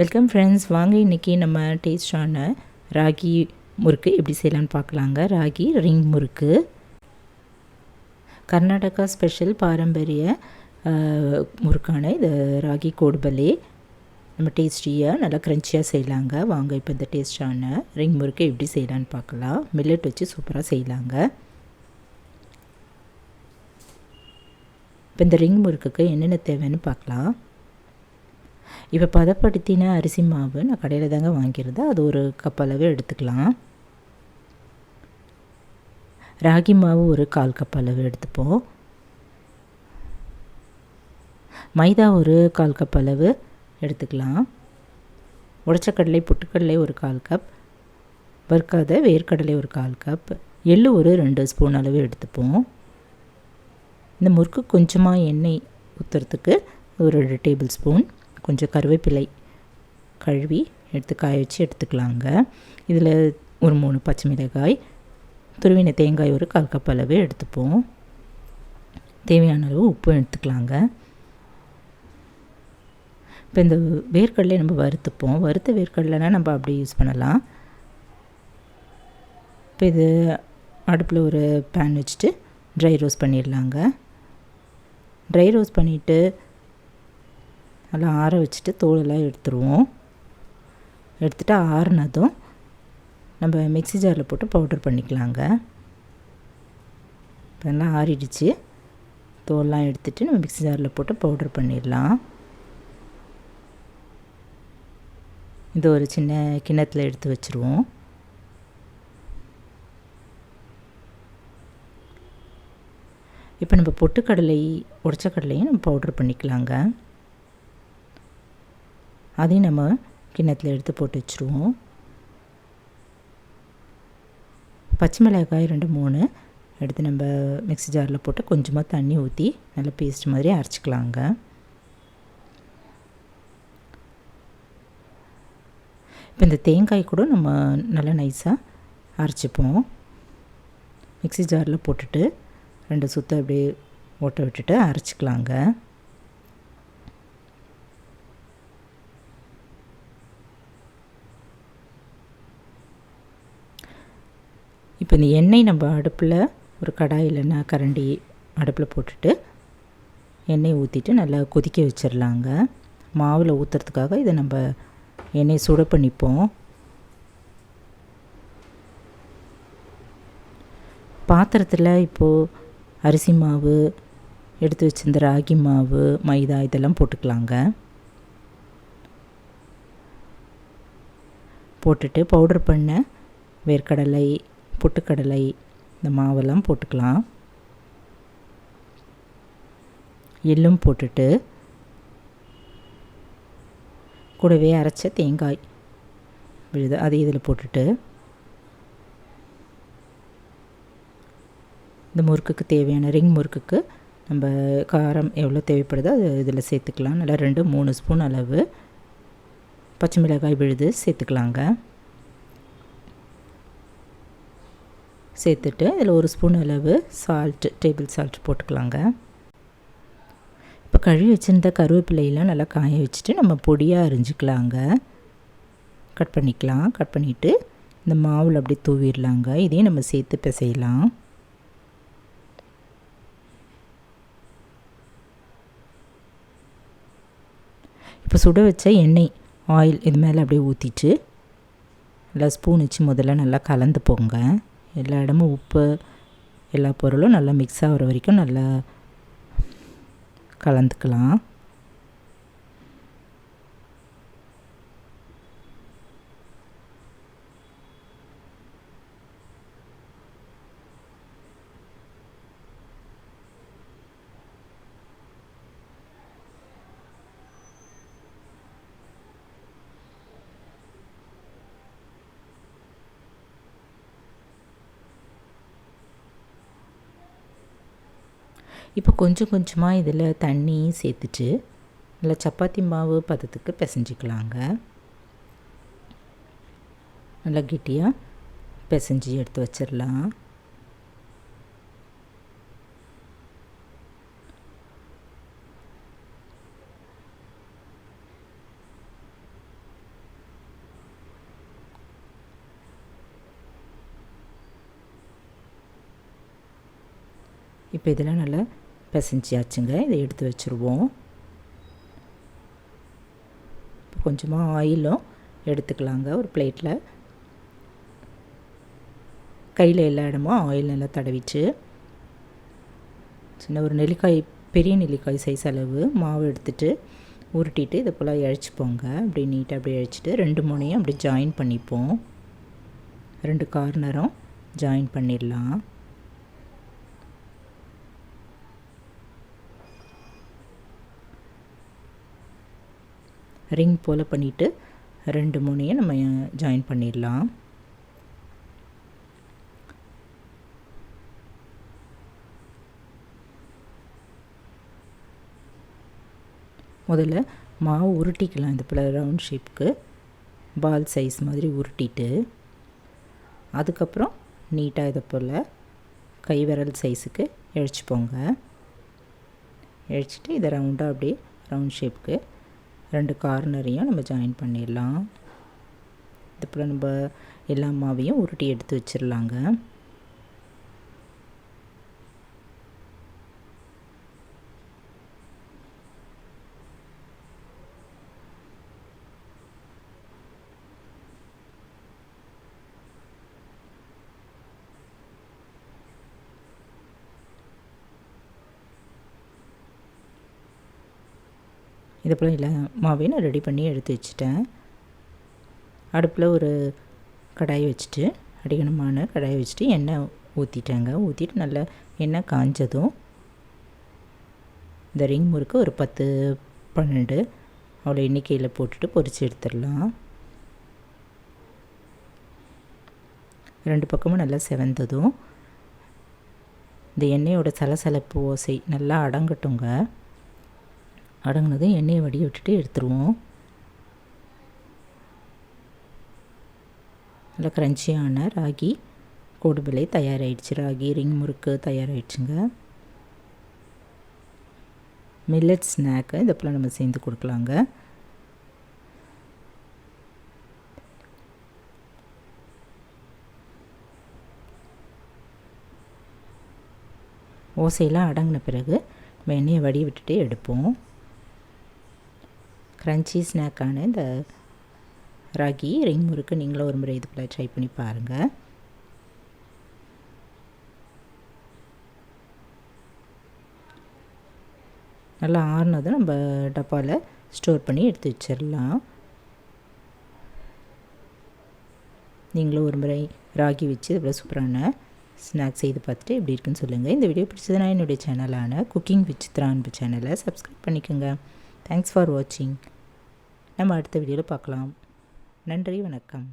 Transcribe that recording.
Welcome friends வாங்க இன்றைக்கி நம்ம டேஸ்டான ராகி முறுக்கு எப்படி செய்யலான்னு பார்க்கலாங்க. ராகி ரிங் முறுக்கு. கர்நாடகா ஸ்பெஷல் பாரம்பரிய முறுக்கான இது ராகி கோடுபலே. நம்ம டேஸ்டியாக நல்லா க்ரன்ச்சியாக செய்யலாங்க. வாங்க இப்போ இந்த டேஸ்டான ரிங் முறுக்கு எப்படி செய்யலான்னு பார்க்கலாம். மில்லட் வச்சு சூப்பராக செய்யலாங்க. இப்போ இந்த ரிங் முறுக்குக்கு என்னென்ன தேவைன்னு பார்க்கலாம். இப்போ பதப்படுத்தின அரிசி மாவு நான் கடையில் தாங்க வாங்கியிருந்தேன். அது ஒரு கப் அளவு எடுத்துக்கலாம். ராகி மாவு ஒரு கால் கப் அளவு எடுத்துப்போம். மைதா ஒரு கால் கப் அளவு எடுத்துக்கலாம். உடச்சக்கடலை புட்டுக்கடலை ஒரு கால் கப். வறுக்காத வேர்க்கடலை ஒரு கால் கப். எள்ளு ஒரு ரெண்டு ஸ்பூன் அளவு எடுத்துப்போம். இந்த முறுக்கு கொஞ்சமாக எண்ணெய் ஊற்றுறதுக்கு ஒரு ரெண்டு டேபிள் ஸ்பூன். கொஞ்சம் கருவேப்பிலை கழுவி எடுத்து காய வச்சு எடுத்துக்கலாங்க. இதில் ஒரு மூணு பச்சை மிளகாய் துருவின தேங்காய் ஒரு கால் கப் அளவு எடுத்துப்போம். தேவையான அளவு உப்பு எடுத்துக்கலாங்க. இப்போ இந்த வேர்க்கடலை நம்ம வறுத்துப்போம். வறுத்த வேர்க்கடலைனா நம்ம அப்படி யூஸ் பண்ணலாம். இப்போ இது அடுப்பில் ஒரு பேன் வச்சுட்டு ட்ரை ரோஸ்ட் பண்ணிடலாங்க. ட்ரை ரோஸ்ட் பண்ணிவிட்டு நல்லா ஆற வச்சுட்டு தோலெல்லாம் எடுத்துருவோம். எடுத்துகிட்டு ஆறுனதும் நம்ம மிக்ஸி ஜாரில் போட்டு பவுடர் பண்ணிக்கலாங்க. இப்போ நல்லா ஆறிடுச்சு. தோல்லாம் எடுத்துகிட்டு நம்ம மிக்ஸி ஜாரில் போட்டு பவுடர் பண்ணிடலாம். இது ஒரு சின்ன கிண்ணத்தில் எடுத்து வச்சுருவோம். இப்போ நம்ம பொட்டுக்கடலை உடச்ச கடலையும் நம்ம பவுடர் பண்ணிக்கலாங்க. அதையும் நம்ம கிண்ணத்தில் எடுத்து போட்டு வச்சுருவோம். பச்சை மிளகாய் ரெண்டு மூணு எடுத்து நம்ம மிக்ஸி ஜாரில் போட்டு கொஞ்சமாக தண்ணி ஊற்றி நல்லா பேஸ்ட் மாதிரி அரைச்சிக்கலாங்க. இப்போ இந்த தேங்காய் கூட நம்ம நல்லா நைஸாக அரைச்சிப்போம். மிக்ஸி ஜாரில் போட்டுட்டு ரெண்டு சுத்த அப்படியே ஓட்ட விட்டுட்டு அரைச்சிக்கலாங்க. இப்போ இந்த எண்ணெய் நம்ம அடுப்பில் ஒரு கடாய் இல்லைன்னா கரண்டி அடுப்பில் போட்டுட்டு எண்ணெய் ஊற்றிட்டு நல்லா கொதிக்க வச்சிடலாங்க. மாவில் ஊற்றுறதுக்காக இதை நம்ம எண்ணெய் சுட பண்ணிப்போம். பாத்திரத்தில் இப்போது அரிசி மாவு எடுத்து வச்சிருந்த ராகி மாவு மைதா இதெல்லாம் போட்டுக்கலாங்க. போட்டுட்டு பவுடர் பண்ண வேர்க்கடலை பொட்டுக்கடலை இந்த மாவெல்லாம் போட்டுக்கலாம். எள்ளும் போட்டுட்டு கூடவே அரைச்ச தேங்காய் விழுது அது இதில் போட்டுட்டு இந்த முறுக்குக்கு தேவையான ரிங் முறுக்குக்கு நம்ம காரம் எவ்வளோ தேவைப்படுதோ அது இதில் சேர்த்துக்கலாம். நல்லா ரெண்டு மூணு ஸ்பூன் அளவு பச்சை மிளகாய் விழுது சேர்த்துக்கலாங்க. சேர்த்துட்டு இதில் ஒரு ஸ்பூன் அளவு சால்ட்டு டேபிள் சால்ட் போட்டுக்கலாங்க. இப்போ கழுவி வச்சுருந்த கருவேப்பிலையெல்லாம் நல்லா காய வச்சுட்டு நம்ம பொடியாக அரிஞ்சிக்கலாங்க. கட் பண்ணிக்கலாம். கட் பண்ணிவிட்டு இந்த மாவில் அப்படியே தூவிடலாங்க. இதையும் நம்ம சேர்த்து பிசையலாம். இப்போ சுட வச்ச எண்ணெய் ஆயில் இது மேலே அப்படியே ஊற்றிட்டு நல்லா ஸ்பூன் வச்சு முதல்ல நல்லா கலந்து போங்க. எல்லா இடமும் உப்பு எல்லா பொருளும் நல்லா மிக்ஸ் ஆகிற வரைக்கும் நல்லா கலந்துக்கலாம். இப்போ கொஞ்சம் கொஞ்சமாக இதில் தண்ணி சேர்த்துட்டு நல்லா சப்பாத்தி மாவு பதத்துக்கு பிசைஞ்சிக்கலாங்க. நல்லா கெட்டியாக பிசைஞ்சு எடுத்து வச்சிடலாம். இப்போ இதெல்லாம் நல்லா பிசைஞ்சியாச்சுங்க இதை எடுத்து வச்சுருவோம். கொஞ்சமாக ஆயிலும் எடுத்துக்கலாங்க. ஒரு பிளேட்டில் கையில் எல்லா இடமும் ஆயில் நல்லா தடவிச்சு. சின்ன ஒரு நெல்லிக்காய் பெரிய நெல்லிக்காய் சைஸ் அளவு மாவு எடுத்துகிட்டு உருட்டிட்டு இதை போல் இழைச்சிப்போங்க அப்படி நீட்டாக அப்படி இழைச்சிட்டு ரெண்டு மூணையும் அப்படி ஜாயின் பண்ணிப்போம். ரெண்டு கார்னரும் ஜாயின் பண்ணிடலாம். ரிங் போல் பண்ணிவிட்டு ரெண்டு மூணையும் நம்ம ஜாயின் பண்ணிடலாம். முதல்ல மாவு உருட்டிக்கலாம் இந்த போல் ரவுண்ட் ஷேப்புக்கு பால் சைஸ் மாதிரி உருட்டிட்டு அதுக்கப்புறம் நீட்டாக இதை போல் கை விரல் சைஸுக்கு இழைச்சிப்போங்க. இழைச்சிட்டு இதை ரவுண்டாக அப்படியே ரவுண்ட் ஷேப்புக்கு ரெண்டு கார்னரையும் நம்ம ஜாயின் பண்ணிடலாம். இது போல் நம்ம எல்லா மாவையும் உருட்டி எடுத்து வச்சிடலாங்க. இது போல் எல்லா மாவையும் நான் ரெடி பண்ணி எடுத்து வச்சுட்டேன். அடுப்பில் ஒரு கடாய் வச்சுட்டு அடிகனமான கடாய் வச்சுட்டு எண்ணெய் ஊற்றிட்டேங்க ஊற்றிட்டு நல்லா எண்ணெய் காஞ்சதும் இந்த ரிங் முறுக்கு ஒரு பத்து பன்னெண்டு அவ்வளோ எண்ணிக்கையில் போட்டுட்டு பொரித்து எடுத்துடலாம். ரெண்டு பக்கமும் நல்லா செவந்ததும் இந்த எண்ணெயோட சலசலப்பு ஓசை நல்லா அடங்கட்டுங்க. அடங்கினதும் எண்ணெயை வடிய விட்டுட்டு எடுத்துருவோம். நல்லா க்ரன்ச்சியான ராகி கொடுபிலை தயாராகிடுச்சு ராகி ரிங் முறுக்கு தயாராகிடுச்சுங்க மில்லட் ஸ்நாக்கு இதை போல் நம்ம சேர்ந்து கொடுக்கலாங்க. ஓசையெல்லாம் அடங்கின பிறகு நம்ம எண்ணெயை வடி விட்டுட்டு எடுப்போம். க்ரன்ச்சி ஸ்நாக்கான இந்த ராகி ரிங் முறுக்கு நீங்களும் ஒரு முறை இது போல் ட்ரை பண்ணி பாருங்கள் நல்லா ஆறுனதும் நம்ம டப்பாவில் ஸ்டோர் பண்ணி எடுத்து வச்சிடலாம். நீங்களும் ஒரு முறை ராகி வச்சு இவ்வளோ சூப்பரான ஸ்நாக்ஸ் செய்து பார்த்துட்டு எப்படி இருக்குன்னு சொல்லுங்கள் இந்த வீடியோ பிடிச்சதுன்னா என்னுடைய சேனலான குக்கிங் வித் சித்ரா சேனலை சப்ஸ்கிரைப் பண்ணிக்கோங்க. தேங்க்ஸ் ஃபார் வாட்சிங் நம்ம அடுத்த வீடியோவில் பார்க்கலாம். நன்றி வணக்கம்.